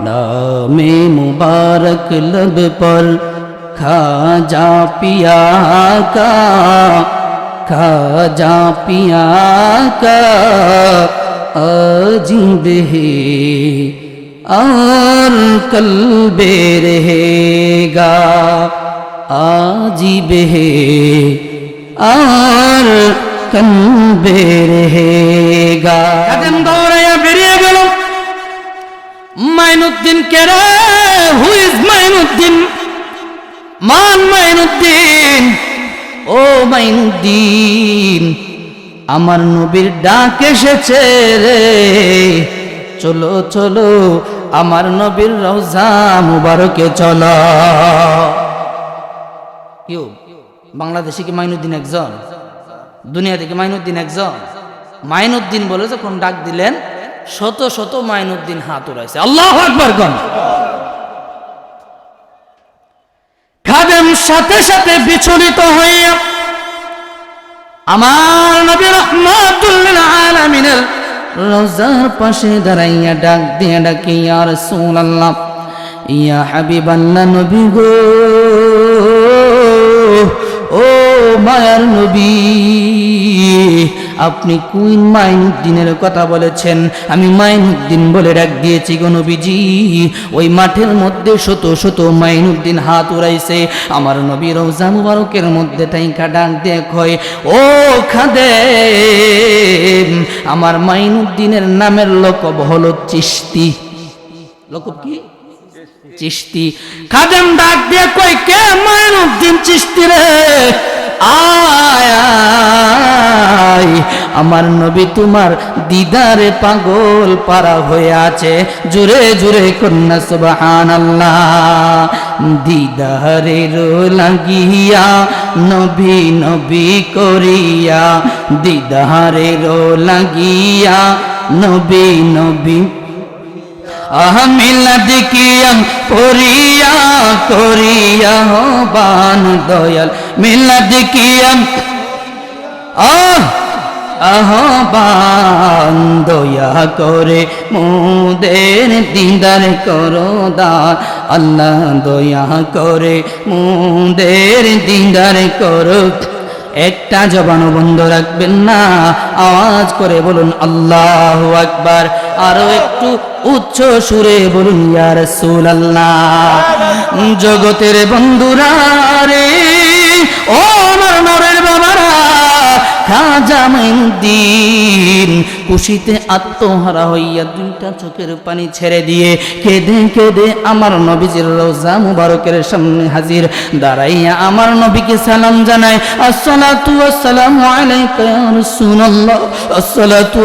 नामे मुबारक लब पर खा जा पिया का, खा जा पिया का, अजीब है आल कल बे रहेगा, आजीब है आल कल बे रहेगा। कदम মাইনুদ্দিন কেরে হু ইজ মাইনুদ্দিন? মান মাইনুদ্দিন? ও মাইনুদ্দিন, আমার নবীর ডাক এসেছে রে। চলো চলো, আমার নবীর রওজা মুবারকে চলো। কেউ? বাংলাদেশে কি মাইনুদ্দিন একজন? দুনিয়া থেকে মাইনুদ্দিন একজন? মাইনুদ্দিন বলে যখন ডাক দিলেন শত শত মাইনুদ্দিন হাত উড়াইছে। আল্লাহ আকবার গণ খাদেম সাথে সাথে বিচলিত হইয়া আমার নবী রহমাতুল্লিল আলামিনের রোজার পাশে দাঁড়াইয়া ডাক দিয়ে ডাকি, ইয়া রাসূলুল্লাহ, ইয়া হাবিবাল্লাহ নবী গো, ও মায়ার নবী। আপনি কুইন মাইনুদ্দিনের কথা বলেছেন? আমি মাইনুদ্দিন বলে ডাক দিয়েছি গো নবীজি। ওই মাঠের মধ্যে শত শত মাইনুদ্দিন হাত উড়াইছে। আমার নবী রোজা মুবারকের মধ্যে টাইকা ডাক কয়, ও খাদে আমার মাইনুদ্দিনের নামের লোকব হলো চিস্তি লোকব কি? চিস্তি খাদেম ডাক দিয়ে কই কে মাইনুদ্দিন চিস্তি রে? আমার নবী তোমার দিদারে পাগল পারা হয়ে আছে। জুরে জুরে কন্যা সুবহান আল্লাহ দিদারে রো লাগিয়া নবী নবী করিয়া। দিদারে রো লাগিয়া নবী। নবী আহমিলাদ কিয়াম করিয়া করিয়া বান দয়াল। মিলাদ কিয়াম, আহ! আহবান দয়া করে মুদের দিদার করো দার আল্লাহ দয়া করে মুদের দিদার করো। একটা জবানও বন্ধ রাখবেন না, আওয়াজ করে বলুন আল্লাহ আকবার। আরও একটু উচ্চ সুরে বলুন, ইয়া রাসূলুল্লাহ। জগতের বন্ধুরা রে, ও খাজা মাইনুদ্দিন খুশিতে আত্মহারা হইয়া দুইটা চোখের পানি ছেড়ে দিয়ে কেঁদে কেঁদে আমার নবীজির রোজা মুবারকের সামনে হাজির। দাঁড়াইয়া আমার নবীকে সালাম জানায় আসসালাতু আলাইকা ইয়া রাসূলুল্লাহ, আসসালাতু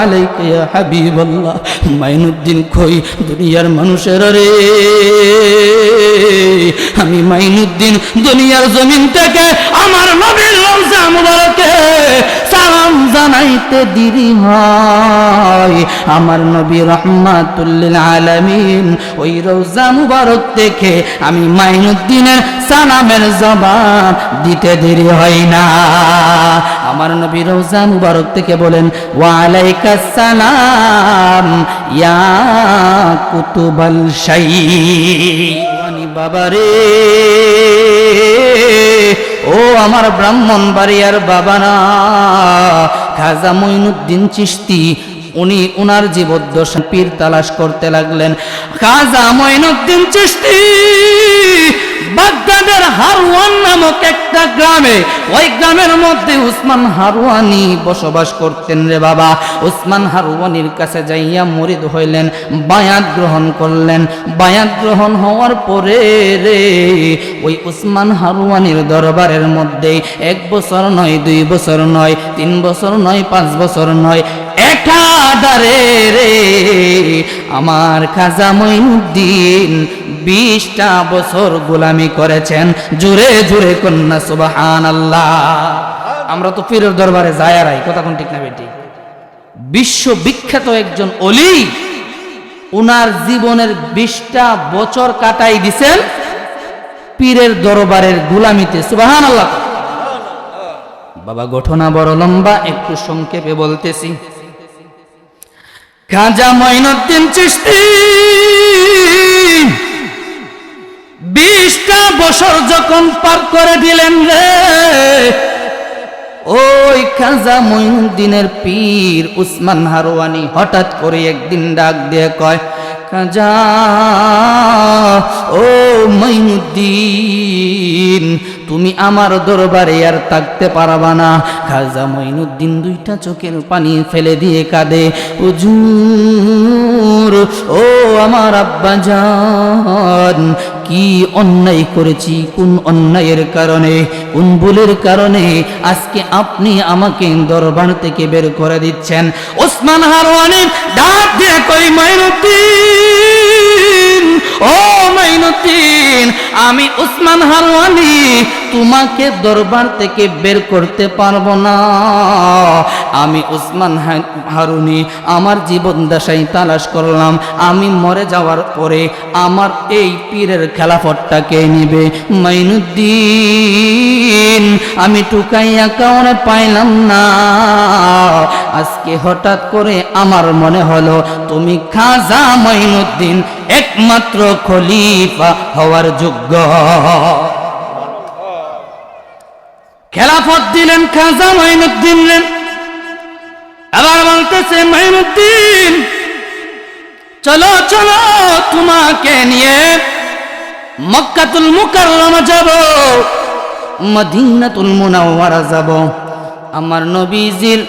আলাইকা ইয়া হাবিবাল্লাহ, মাইনুদ্দিন দুনিয়ার মানুষের রে? আমি মাইনুদ্দিন দুনিয়ার জমিন থেকে আমার নবীর রোজা মুবারকে সালাম জানাইতে দেরি হয়। আমার নবী রহমাতুল্লিল আলামিন ওই রোজা মুবারক দেখে আমি মাইনুদ্দিনের সালামের জবাব দিতে দেরি হয় না। আমার নবী রোজা মুবারক থেকে বলেন ওয়ালাইকাস সালাম ইয়া কুতুবাল শাইওয়ানি বাবারে ও আমার ব্রাহ্মণ বাড়িয়ার বাবা না খাজা মঈনুদ্দিন চিস্তি উনি উনার জীবদ্দশা পীর তালাশ করতে লাগলেন। খাজা মঈনুদ্দিন চিস্তি বাগদাদের হারওয়ান নামক একটা গ্রামে, ওই গ্রামের মধ্যে উসমান হারওয়ানি বসবাস করতেন রে বাবা। উসমান হারওয়ানির কাছে যাইয়া মরিদ হইলেন, বায়াত গ্রহণ করলেন। বায়াত গ্রহণ হওয়ার পরে রে, ওই উসমান হারওয়ানির দরবারের মধ্যে এক বছর নয়, দুই বছর নয়, তিন বছর নয়, পাঁচ বছর নয় একাধারে রে, আমার খাজা মঈনুদ্দিন বিশটা বছর গোলামি করেছেন। জুড়ে জুড়ে কন্যা সুবাহান আল্লাহ আমরা তো পীরের দরবারে যায়ারাই কথা কোন ঠিক না বেটি? বিশ্ব বিখ্যাত একজন অলি, উনার জীবনের বিশটা বছর কাটাই দিছেন পীরের দরবারের গুলামিতে সুবাহান আল্লাহ বাবা ঘটনা বড় লম্বা, একটু সংক্ষেপে বলতেছি। খাজা মঈনুদ্দিন চিশতি বছর যখন পার করে দিলেন রে, ওই খাজা মঈনুদ্দিনের পীর উসমান হারওয়ানি হঠাৎ করে একদিন ডাক দিয়ে কয়, খাজা, ও মঈনুদ্দিন, তুমি আমার দরবারে আর থাকতে পারবা না। খাজা মঈনুদ্দিন দুইটা চোখের পানি ফেলে দিয়ে কাঁদে, হুজুর, ও আমার আব্বা জান কি অন্যায় করেছি? কোন অন্যায়ের কারণে? কোন ভুলের কারণে? আজকে আপনি আমাকে দরবার থেকে বের করে দিচ্ছেন। ওসমান হারওয়ানি ডাক দিয়ে কই, মাইনুদ্দিন? ও মাইনুদ্দিন, আমি উসমান হারওয়ানি। তোমাকে দরবার থেকে বের করতে পারব না। আমি উসমান হারুনি, আমার জীবন দশাই তালাশ করলাম। আমি মরে যাওয়ার পরে আমার এই পীরের খেলাফতটা কে নিবে? মাইনুদ্দিন, আমি টুকাইয়া কাউরে পাইলাম না। আজকে হঠাৎ করে আমার মনে হলো, তুমি খাজা মাইনুদ্দিন একমাত্র খলিফা হওয়ার যোগ্য। খেলাফত দিলেন, খাজা মাইনুদ্দিন আবার বলতেছে মাইনুদ্দিন চলো চলো তোমাকে নিয়ে মক্কাতুল মুকাররমা যাব, মদিনাতুল মুনাওয়ারা যাব। আমার নবীজির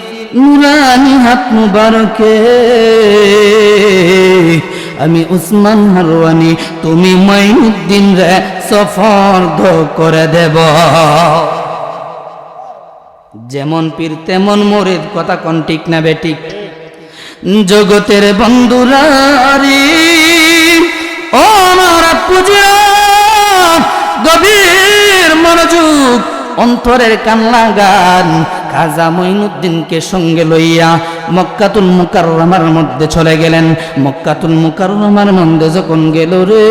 নুরানি হাত মুবারকে, আমি উসমান হারওয়ানি, তুমি মাইনুদ্দিন রে সফর করে দেব। যেমন পীর, তেমন মোরেদ, কথা কন ঠিক না বেঠিক জগতের বন্ধুরা রে ও আমার পূজা গভীর মনোযোগ, অন্তরের কান্না গান খাজা মঈনুদ্দিনকে সঙ্গে লইয়া মক্কাতুল মুকাররমার মধ্যে চলে গেলেন। মক্কাতুল মুকাররমার মধ্যে যখন গেল রে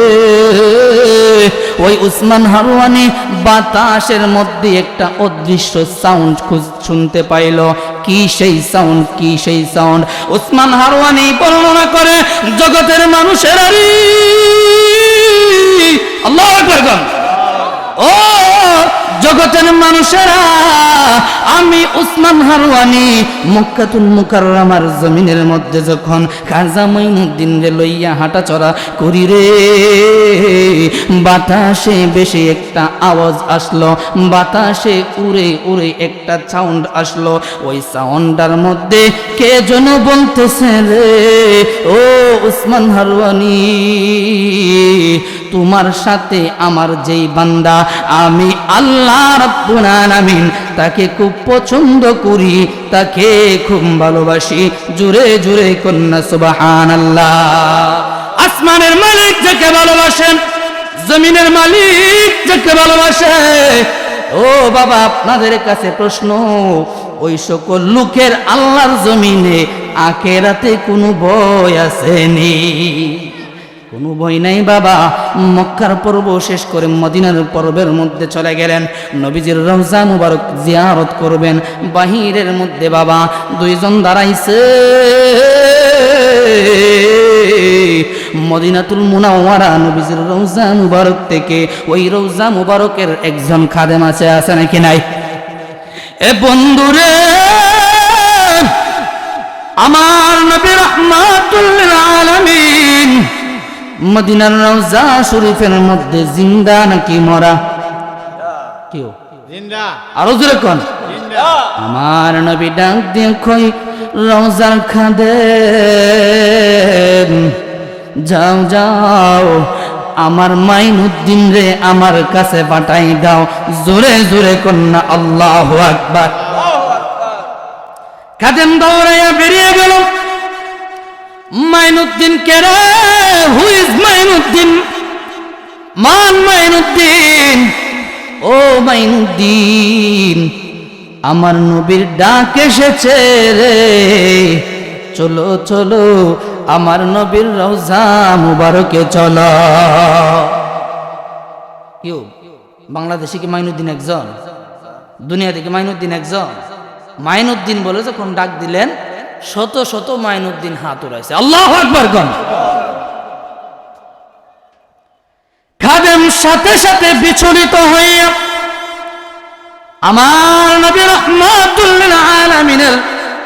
ওই উসমান হারুয়ানি বাতাসের মধ্যে একটা অদৃশ্য সাউন্ড শুনতে পাইল কি সেই সাউন্ড কি সেই সাউন্ড উসমান হারওয়ানি বর্ণনা করে, জগতের মানুষের আল্লাহ। ও জগতের মানুষেরা, আমি উসমান হারওয়ানি মক্কাতুল মুকাররমার জমিনের মধ্যে যখন খাজা মঈনুদ্দিন রে লইয়া হাঁটা চড়া করি রে, বাতাসে বেশি একটা আওয়াজ আসলো, বাতাসে উড়ে উড়ে একটা সাউন্ড আসলো। ওই সাউন্ডার মধ্যে কে যেন বলতেছে রে, ও উসমান হারওয়ানি, তোমার সাথে আমার যেই বান্দা, আমি আল্লাহ রাব্বুল আলামিন তাকে খুব পছন্দ করি, তাকে খুব ভালোবাসি। জুড়ে জুড়ে কন্যা, সুবহানাল্লাহ। আসমানের মালিক যাকে ভালোবাসেন জমিনের মালিক যাকে ভালোবাসে। ও বাবা, আপনাদের কাছে প্রশ্ন ওই সকল লোকের আল্লাহর জমিনে আখেরাতে কোনো বই আসেনি। কোনো বই নাই বাবা। মক্কার পর্ব শেষ করে মদিনার পর্বের মধ্যে চলে গেলেন। নবীজির রমজা মুবারক জিয়ারত করবেন। বাহিরের মধ্যে বাবা, দুইজন দাঁড়াইছে। মদিনাতুল মুনাওয়ারা নবীজির রওজা মুবারক থেকে ওই রওজা মুবারকের একজন খাদেম আছে আছে নাকি নাই? এ বন্ধুরে আমার নবী রহমাতুল আলামিন মদিনার রওজা শরীফের মধ্যে জিন্দা নাকি মরা? কেউ? জিন্দা। আরও জোরে কোন। আমার নবী ডাক দিয়ে কই রওজার খাদে যাও যাও আমার মাইনুদ্দিন রে আমার কাছে পাঠাই দাও। জোরে জোরে কন্যা, আল্লাহ আকবার। খাদেম দৌড়াইয়া বেরিয়ে গেল। মাইনুদ্দিন কেরে হু ইজ মাইনুদ্দিন? মান মাইনুদ্দিন? ও মাইনুদ্দিন, আমার নবীর ডাক এসেছে রে। চলো চলো আমার নবীর রওজা মুবারকে চলো। কেউ? বাংলাদেশে কি মাইনুদ্দিন একজন? দুনিয়া থেকে মাইনুদ্দিন একজন? মাইনুদ্দিন বলে যখন ডাক দিলেন, শত শত মাইনুদ্দিন হাত উড়াইছে। আল্লাহ আকবার গণ। খাদেম সাথে সাথে বিচলিত হইয়া আমার নবী রহমাতুল্লিল আলামিনের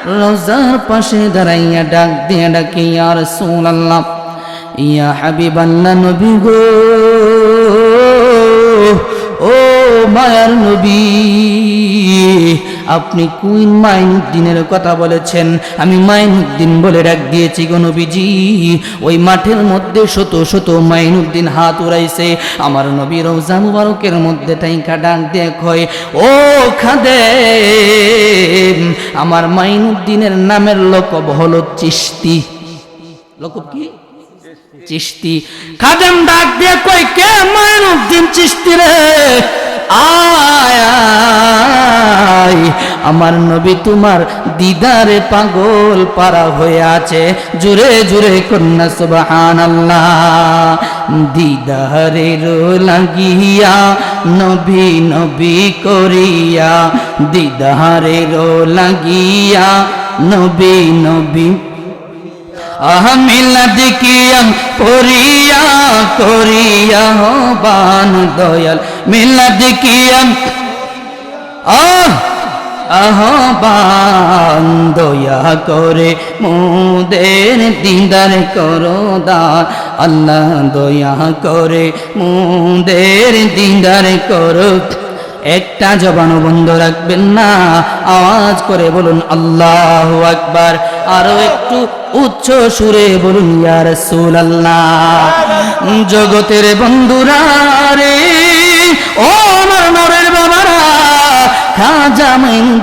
রোজার পাশে দাঁড়াইয়া ডাক দিয়ে ডাকি, ইয়া রাসূলুল্লাহ, ইয়া হাবিবাল্লাহ নবী গো, ও মায়ার নবী আপনি কুইন মাইনুদ্দিনের কথা বলেছেন। আমি মাইনুদ্দিন বলে ডাক দিয়েছি গো নবীজি। ওই মাঠের মধ্যে শত শত মাইনুদ্দিন হাত উড়াইছে। আমার নবী রোজা মুবারকের মধ্যে টাইকা ডাক কয়, ও খাদে আমার মাইনুদ্দিনের নামের লোকব হলো চিস্তি লোকব কি? চিস্তি খাদেম ডাক দিয়ে কই কে মাইনুদ্দিন চিস্তি রে? আয়। আমার নবী তোমার দিদারে পাগল পারা হয়ে আছে জুরে জুরে কন্যা সুবহান আল্লাহ দিদারে রো লাগিয়া নবী নবী করিয়া দিদারে রো লাগিয়া নবী নবী আহমিলাদ কিয়াম করিয়া করিয়া বান দয়াল মিলাদ কিয়াম। আহ! আহবান দয়া করে মুদের দিদার করো দান। আল্লাহ দয়া করে মুদের দিদার করো। একটা জবানও বন্ধ রাখবেন না। আওয়াজ করে বলুন, আল্লাহ আকবার। আরও একটু উচ্চ সুরে বলুন, ইয়া রাসূলুল্লাহ। জগতের বন্ধুরা রে। ও আমার নরের বাবারা খাজা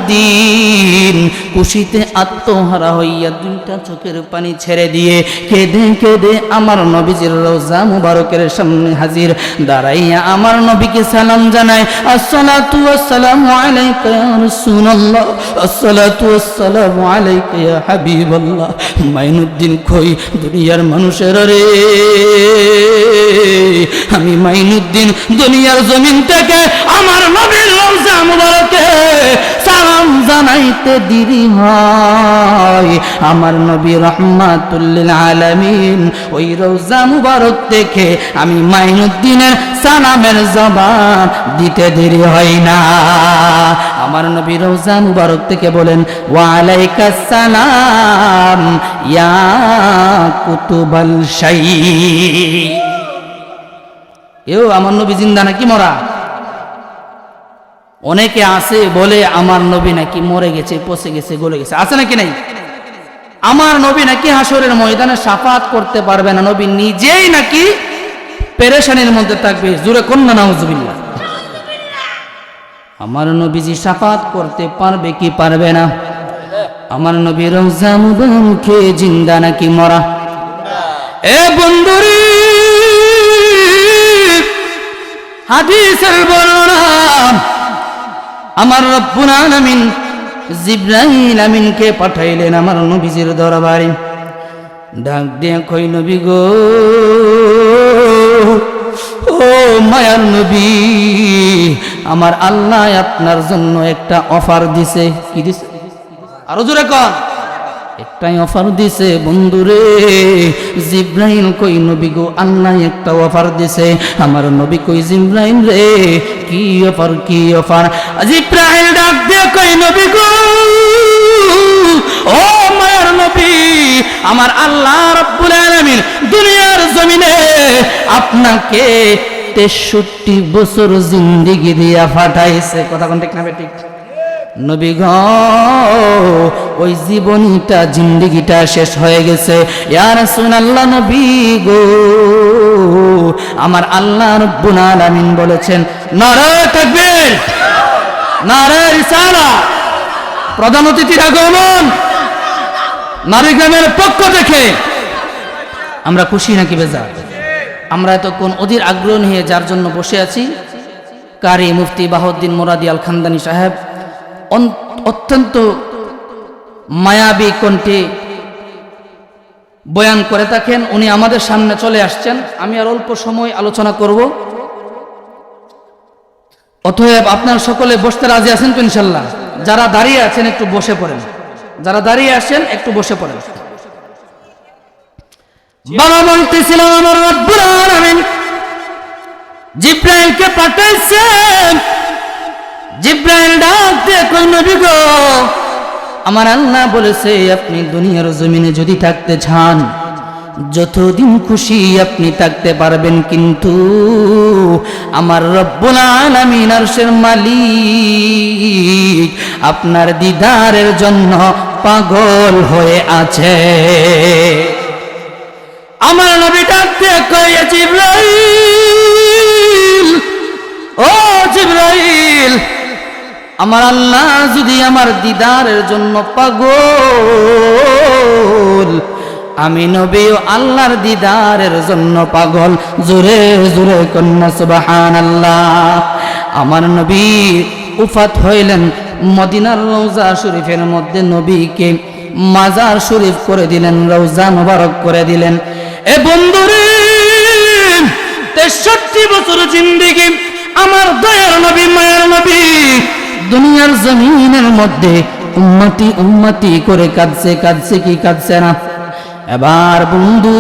দিন খুশিতে আত্মহারা হইয়া দুইটা চোখের পানি ছেড়ে দিয়ে কেঁদে কেঁদে আমার নবীজির রোজা মুবারকের সামনে হাজির। দাঁড়াইয়া আমার নবীকে সালাম জানায়, আসসালাতু আসসালামু আলাইকা মাইনুদ্দিন কই দুনিয়ার মানুষের রে? আমি মাইনুদ্দিন, দুনিয়ার জমিন থেকে আমার নবীর রোজা মুবারকে সালাম জানাইতে দেরি হয়। আমার নবী রহমাতুল্লিল আলামিন ওই রোজা মুবারক দেখে আমি মাইনুদ্দিনের সালামের জবাব দিতে দেরি হয় না। আমার নবী রোজা মুবারক থেকে বলেন ওয়ালাইকাস সালাম ইয়া কুতুবাল শাহী এও আমার নবী জিন্দা নাকি মরা? অনেকে আছে বলে আমার নবী নাকি মরে গেছে, পচে গেছে, গলে গেছে। আছে নাকি নাই? আমার নবী নাকি হাসরের ময়দানে সাফাত করতে পারবে না, নবী নিজেই নাকি পেরেশানির মধ্যে থাকবে। জুড়ে কন্যা, নাউজুবিল্লাহ। আমার নবীজি সাফাত করতে পারবে কি পারবে না? আমার নবী রোজা মুবারকে জিন্দা নাকি মরা? এ বন্ধুরি, হাদিসের বর্ণনা আমার রব্বুল আলামিন জিব্রাহিল আমিনকে পাঠাইলেন আমার নবীজির দরবারে। ডাক দিয়ে কই নবী গো, ও মায়ার নবী, আমার আল্লাহ আপনার জন্য একটা অফার দিছে। কি দিছে? আরও জোরে কন। একটাই অফার দিছে, বন্ধুরে। জিব্রাইল কই নবী গো? আল্লাহ একটা অফার দিছে। আমার নবী কই জিব্রাইল রে? কি অফার কি অফার জিব্রাইল ডাক দিয়ে কই নবী গো? ও মায়ার নবী, আমার আল্লাহ রব্বুল আলামিন দুনিয়ার জমিনে আপনাকে তেষট্টি বছর জিন্দিগি দিয়া ফাটাইছে। কথা কোন ঠিক না ঠিক? নবী গ, ওই জীবনীটা, জিন্দিগিটা শেষ হয়ে গেছে। ইয়ার আল্লাহ নবী গো, আমার আল্লাহ রব্বুল আলামিন বলেছেন নারায় তাকবীর নারায় রিসালা। প্রধান অতিথির আগমন নারী গ্রামের পক্ষ থেকে। আমরা খুশি নাকি বেজা আমরা এতক্ষণ অধীর আগ্রহ নিয়ে যার জন্য বসে আছি, কারি মুফতি বাহউদ্দিন মোরাদি আল খানদানি সাহেব। অত্যন্ত মায়াবী কণ্ঠে বয়ান করে থাকেন। উনি আমাদের সামনে চলে আসছেন। আমি আর অল্প সময় আলোচনা করব। অতএব আপনার সকলে বসতে রাজি আছেন তো ইনশাল্লাহ? যারা দাঁড়িয়ে আছেন, একটু বসে পড়েন। যারা দাঁড়িয়ে আছেন, একটু বসে পড়েন। বাবা বলতেছিলাম আমার রব্বুল আলামিন জিব্রাইলকে পাঠাইছেন। জিব্রাইল ডাক দিয়ে কই নবী গো? আমার আল্লাহ বলেছে, আপনি দুনিয়ার জমিনে যদি থাকতে চান, যতদিন খুশি আপনি থাকতে পারবেন, কিন্তু আমার রব্বুল আলামিন আরশের মালিক আপনার দিদারের জন্য পাগল হয়ে আছে। আমার নবী ডাকতে কয়ে জিব্রাইল? ও জিব্রাইল! আমার আল্লাহ যদি আমার দিদারের জন্য পাগল, আমি নবীও আল্লাহর দিদারের জন্য পাগল। জোরে জোরে কন্যা সুবাহান আল্লাহ আমার নবী উফাত হইলেন মদিনার রৌজা শরীফের মধ্যে নবীকে মাজার শরীফ করে দিলেন রৌজা মোবারক করে দিলেন। এ বন্ধুরে, তেষট্টি বছর জিন্দিগি, আমার দয়ার নবী, মায়ের নবী দুনিয়ার জমিনের মধ্যে উম্মতি উম্মতি করে কাঁদছে কাঁদছে কি কাঁদছে না? এবার বন্ধু,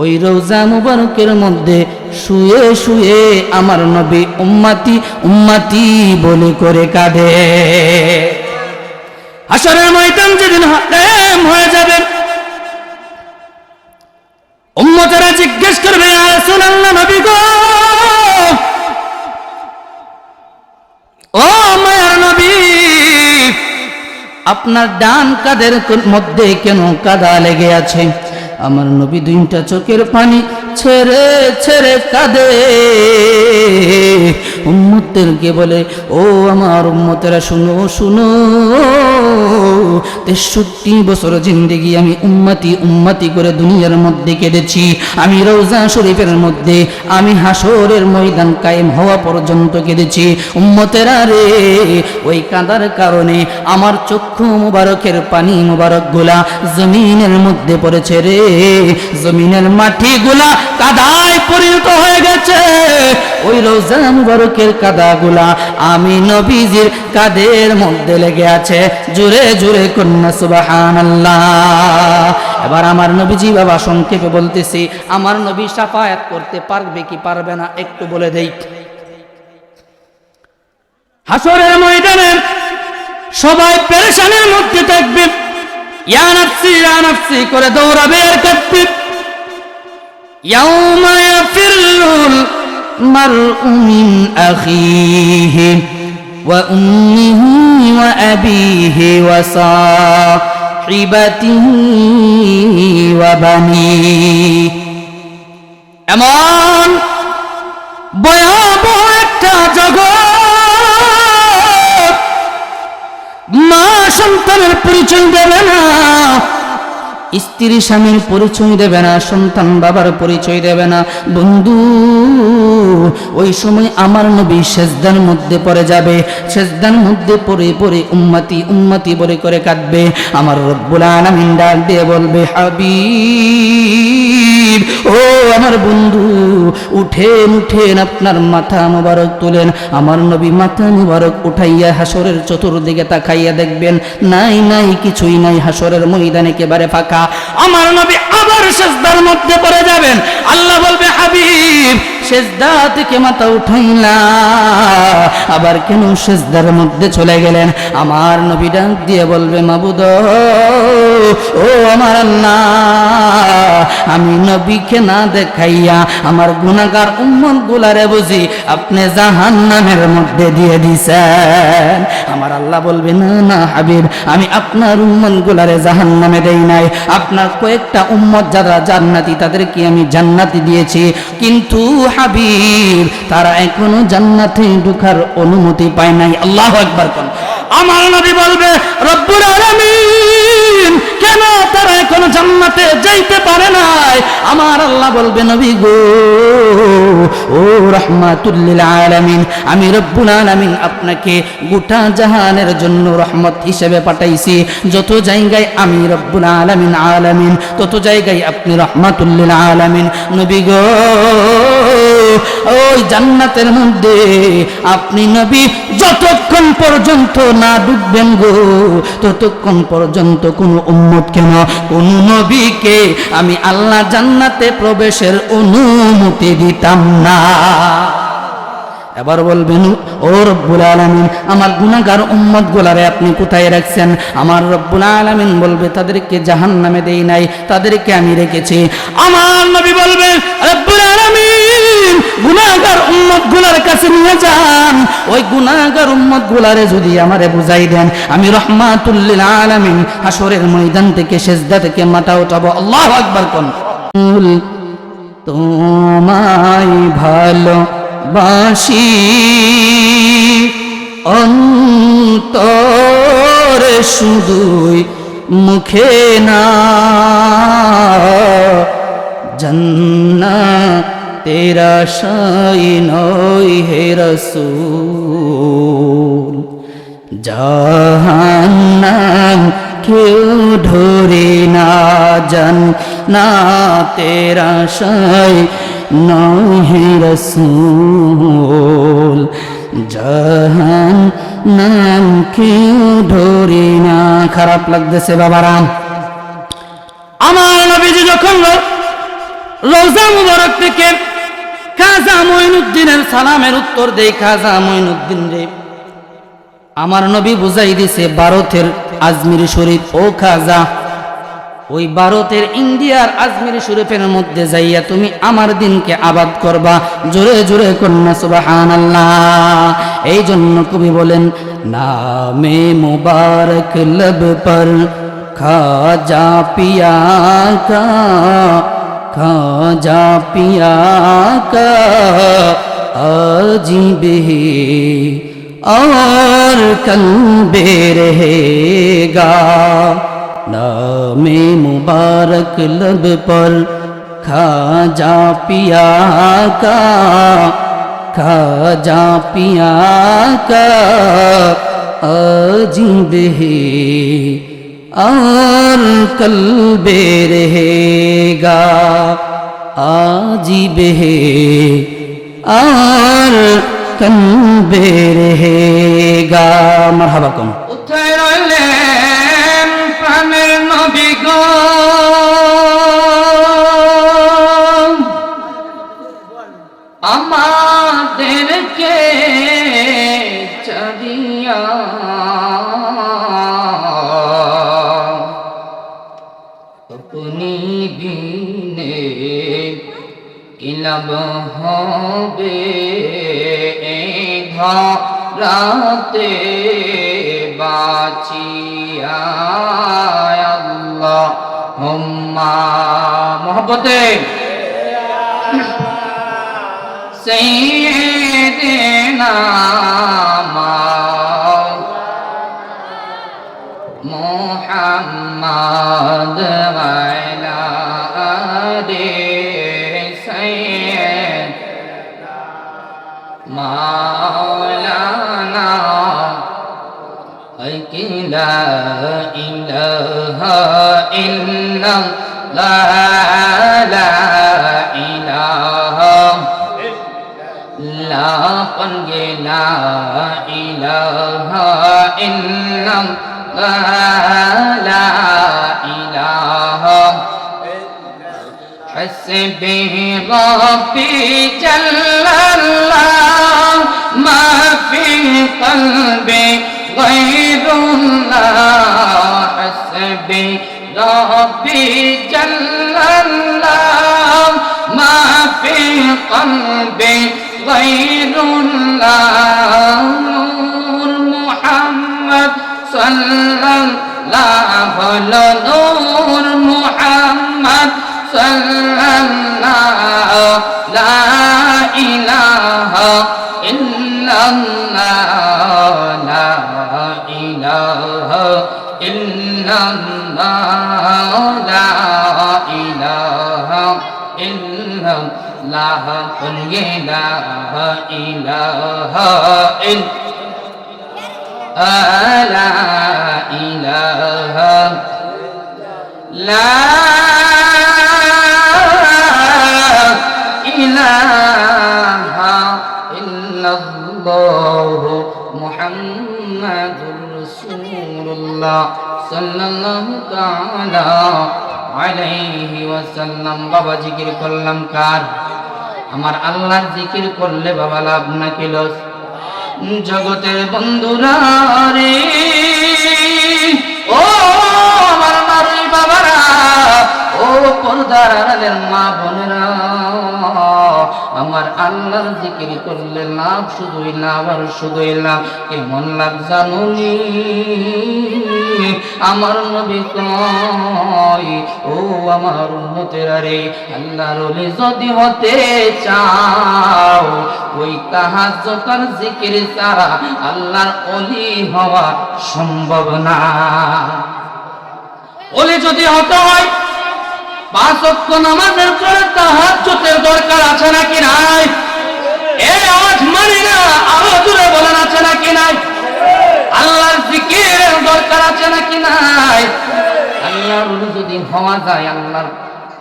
ওই রোজা মুবারকের মধ্যে শুয়ে শুয়ে আমার নবী উম্মাতি উম্মাতি বলে করে কাঁদে। আসরের ময়দান যেদিন হাতেম আপনার ডান কাদের মধ্যে কেন কাদা লেগে আছে? আমার নবী দুইটা চোখের পানি ছেড়ে ছেড়ে কাঁদে। উম্মতেরকে বলে, ও আমার উম্মতেরা, শুনো শুনো। তেষট্টি বছর জিন্দেগি আমি উম্মতি উম্মতি করে দুনিয়ার মধ্যে কেঁদেছি। আমি রোজা শরীফের মধ্যে, আমি হাসরের ময়দান কায়েম হওয়া পর্যন্ত কেঁদেছি। উম্মতেরা রে, ওই কাঁদার কারণে আমার চক্ষু মুবারকের পানি মুবারকগুলা জমিনের মধ্যে পড়েছে রে। জমিনের মাটি গুলা কাদায় পরিণত হয়ে গেছে। ওই রোজা মুবারকের কাদাগুলা আমি নবীজির কাদের মধ্যে লেগে আছে। জোরে জোরে কন্যা সুবহানাল্লাহ। এবার আমার নবীজি বাবা সংক্ষেপে বলতেছি, আমার নবী সাফায়াত করতে পারবে কি পারবে না একটু বলে দেই। হাসরের ময়দানে সবাই পেরেশানের মধ্যে থাকবে। ইয়া নাফসি ইয়া নাফসি করে দৌড়াবে আর কাঁদবে। يوم يفر المرء من أخيه وأمه وأبيه وصاحبته وبنيه এমন ভয়াবহ একটা জগৎ মা সন্তানের পরিচয় দেবে না স্ত্রী স্বামীর পরিচয় দেবে না, সন্তান বাবার পরিচয় দেবে না। বন্ধু, ওই সময় আমার নবী সেজদার মধ্যে পড়ে যাবে। সেজদার মধ্যে পড়ে পড়ে উম্মতি উম্মতি বলে করে কাঁদবে। আমার রব্বুল ডাক দিয়ে বলবে, হাবিব, ও আমার বন্ধু, উঠেন উঠেন, আপনার মাথা মোবারক তোলেন। আমার নবী মাথা মোবারক উঠাইয়া হাসরের চতুর্দিকে তাকাইয়া দেখবেন, নাই নাই, কিছুই নাই হাসরের ময়দানে একেবারে ফাঁকা। আমার নবী আবার সেজদার মধ্যে পড়ে যাবেন। আল্লাহ বলবে, হাবিব, সেজদা থেকে মাথা উঠাইলা। আবার কেন সেজদার মধ্যে চলে গেলেন? আমার নবী ডাক দিয়ে বলবে, মাবুদ, ও আমার আমি নবীকে না দেখাইয়া আমার গুণাগার উম্মত গুলারে বুঝি, আপনি জাহান নামের মধ্যে দিয়ে দিছেন। আমার আল্লাহ বলবে, না না, হাবিব, আমি আপনার উম্মত গুলারে জাহান নামে দেই নাই। আপনার কয়েকটা উম্মত যারা জান্নাতি, তাদেরকে আমি জান্নাতি দিয়েছি। কিন্তু হাবিব, তারা এখনও জান্নাতে ঢুকার অনুমতি পায় নাই। আল্লাহ একবার কোন। আমার নবী বলবে, রব্বুল আলামিন, কেন তারা এখনও জান্নাতে যাইতে পারে নাই? আমার আল্লাহ বলবে, নবী গো, ও রহমাতুল্লিল আলামিন, আমি রব্বুল আলামিন আপনাকে গোটা জাহানের জন্য রহমত হিসেবে পাঠাইছি। যত জায়গায় আমি রব্বুল আলামিন আলামিন, তত জায়গায় আপনি রহমাতুল্লিল আলামিন। নবী গো ওই জান্নাতের মধ্যে আপনি নবী যতক্ষণ পর্যন্ত না ডুববেন গো, ততক্ষণ পর্যন্ত কোন উম্মত কেন? কোন নবীকে আমি আল্লাহ জান্নাতে প্রবেশের অনুমতি দিতাম না। এবার বলবেন, ও রব্বুল আলামিন, আমার গুনাহগার উম্মত গোলারে আপনি কোথায় রাখছেন? আমার রব্বুল আলামিন বলবে, তাদেরকে জাহান নামে দেই নাই, তাদেরকে আমি রেখেছি। আমার নবী বলবে, রব্বুল আলামিন, গুনাহগার উম্মত কাছে নিয়ে যান। ওই গুনাহগার উম্মত যদি আমারে বুঝাই দেন, আমি রহমাতুল্লিল আলামিন হাসরের ময়দান থেকে, সেজদা থেকে মাথা উঠাবো। আল্লাহু আকবার কোন? তোমায় ভালো বাসি অন্তর শুধুই মুখে না। জন্না তেরা সাই নয় হে রসুল। জাহান্নাম কেউ ধরে না। জান না তেরা সাই নহে রসুল জাহান নাম কেউ ধরে না খারাপ লাগতেছে বাবারাম আমার নবীজি যখন রোজা মুবারক থেকে খাজা মঈনুদ্দিনের সালামের উত্তর দেই খাজা মঈনুদ্দিন রে আমার নবী বুঝাই দিছে ভারতের আজমির শরীফ ও খাজা ওই ভারতের ইন্ডিয়ার আজমির শরীফের মধ্যে যাইয়া তুমি আমার দিনকে আবাদ করবা জোরে জোরে কন্যা সুবাহান এই জন্য কবি বলেন নামে মুবারক लब पर খাজা পিয়া কা খাজা পিয়া কা अजीब है और कल रहेगा नाम मुबारक लब पर खाजा पिया का खाजा पिया का, अजीब है कल बे रहेगा, आजीब है और कल बे रहेगा। मरहबा कौन নবী আমাদেরকে চারিয়া আপনি বিনে কিলাব হবে? ধরাতে বাঁচিয়া আল্লাহ মোহব্বতে। সৈদিনা মোহাম্মদ إله إلا الله لا إله حسبه ربي جل الله ما في قلبي غير الله حسبي ربي جل الله ما في قلبي غير الله নূর মুহাম্মদ সাল্লাল্লাহ হলো নূর মুহাম্মদ সাল্লাল্লাহ লা ইলাহা ইল্লাল্লাহ إله قل إله إله إلا لا إله لا إله إلا الله محمد رسول الله صلى الله تعالى আলাইহি ওয়াসাল্লাম বাবা জিকির করলাম কার আমার আল্লাহর জিকির করলে বাবা লাভ না কিলস জগতের বন্ধুরা রে। পর্দার আড়ালের মা বোনেরা? আমার আল্লাহর জিকির করলে লাভ শুধুই লাভ আর শুধুই লাভ। কেমন লাভ জানুনি? আমার নবী কয়, ও আমার উন্নতের রে, আল্লাহর ওলি যদি হতে চাও, ওই তাহাজ্জুদের জিকির ছাড়া আল্লাহর ওলি হওয়া সম্ভব না। ওলি যদি হতে হয় পাঁচ অক্ষ নামাজের পরে তাহাজ্জুদের দরকার আছে নাকি নাই? এই আওয়াজ মানি না, আরও জোরে বলেন আছে নাকি নাই? আল্লাহর জিকিরের দরকার আছে নাকি নাই? আল্লাহর যদি হওয়া যায় আল্লাহর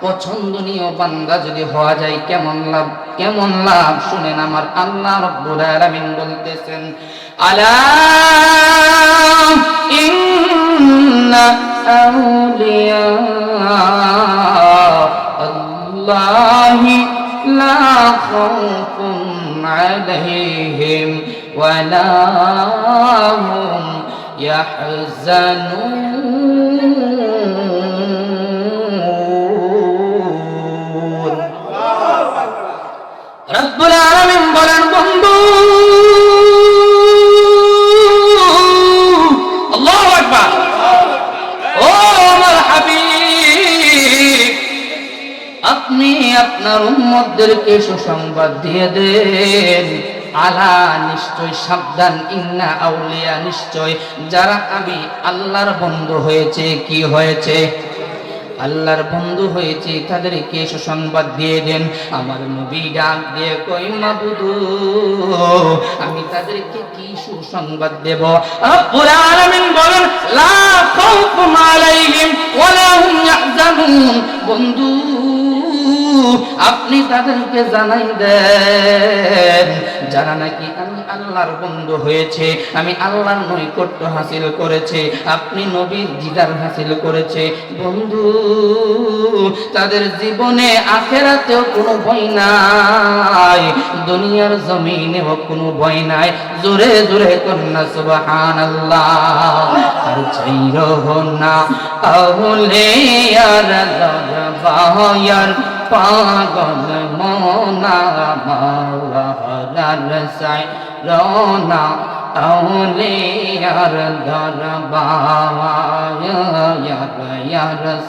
পছন্দনীয় বান্দা যদি হওয়া যায়, কেমন লাভ? কেমন লাভ? শুনেন আমার আল্লাহ রব্বুল আলামিন বলতেছেন, আলা ইন্না আউলিয়া আল্লাহি লা খাউফুন আলাইহিম ওয়ালা হুম ইয়াহজানুন উম্মতদেরকে সুসংবাদ দিয়ে দেন। আলা নিশ্চয় সাবধান, ইন্না আউলিয়া নিশ্চয়। যারা আমি আল্লাহর বন্ধু হয়েছে, কি হয়েছে? আল্লাহর বন্ধু হয়েছে, তাদেরকে সুসংবাদ দিয়ে দেন। আমার নবী ডাক দিয়ে কই, মাবুদু, আমি তাদেরকে কি সুসংবাদ দেব? রব্বুল আলামিন বলেন, লা খাউফুন আলাইহিম ওয়ালা হুম ইয়াহজানুন। বন্ধু আপনি তাদেরকে জানাই দেন। যারা নাকি আমি আল্লাহর বন্ধু হয়েছে, আমি আল্লাহর নৈকট্য হাসিল করেছে, আপনি নবীর দিদার হাসিল করেছে। বন্ধু, তাদের জীবনে আখেরাতেও কোনো ভয় নাই, দুনিয়ার জমিনেও কোনো ভয় নাই। জোরে জোরে কন্যা সুবহান আল্লাহ না আহলে আর দরবায়ার পাগল মোনা মাওলার সাই রোনা আউলে আর দরবায়ার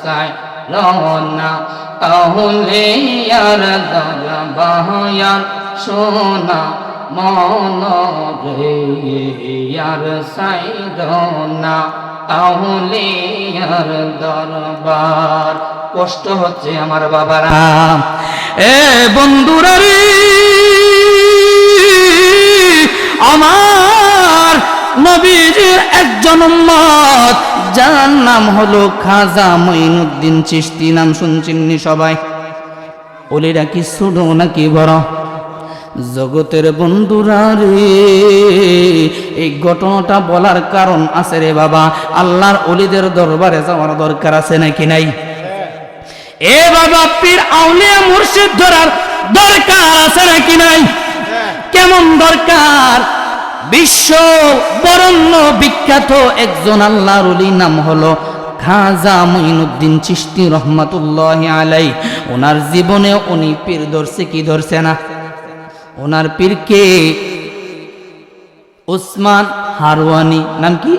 সাই রোনা আউলে আর দরবায়ার সোনা মন রে সাই রোনা আউলিয়ার দরবার কষ্ট হচ্ছে আমার বাবারা। এ বন্ধুরা রে, আমার নবীজির একজন উম্মত, যার নাম হলো খাজা মঈনুদ্দিন চিশতি, নাম শুনছেননি সবাই? ওলিরা কি ছোট নাকি বড়? জগতের বন্ধুরা রে, এই ঘটনাটা বলার কারণ আছে রে বাবা। আল্লাহর অলিদের দরবারে যাওয়ার দরকার আছে নাকি নাই? এ বাবা, পীর আউলিয়া মুর্শিদ ধরার দরকার আছে নাকি নাই? কেমন দরকার? বিশ্ব বরণ্য বিখ্যাত একজন আল্লাহর অলি নাম হলো খাজা মঈনুদ্দিন চিশতি রহমাতুল্লাহ আলাই ওনার জীবনে উনি পীর ধরছে কি ধরছে না? ওনার পীরকে ওসমান হারওয়ানি নাম কি?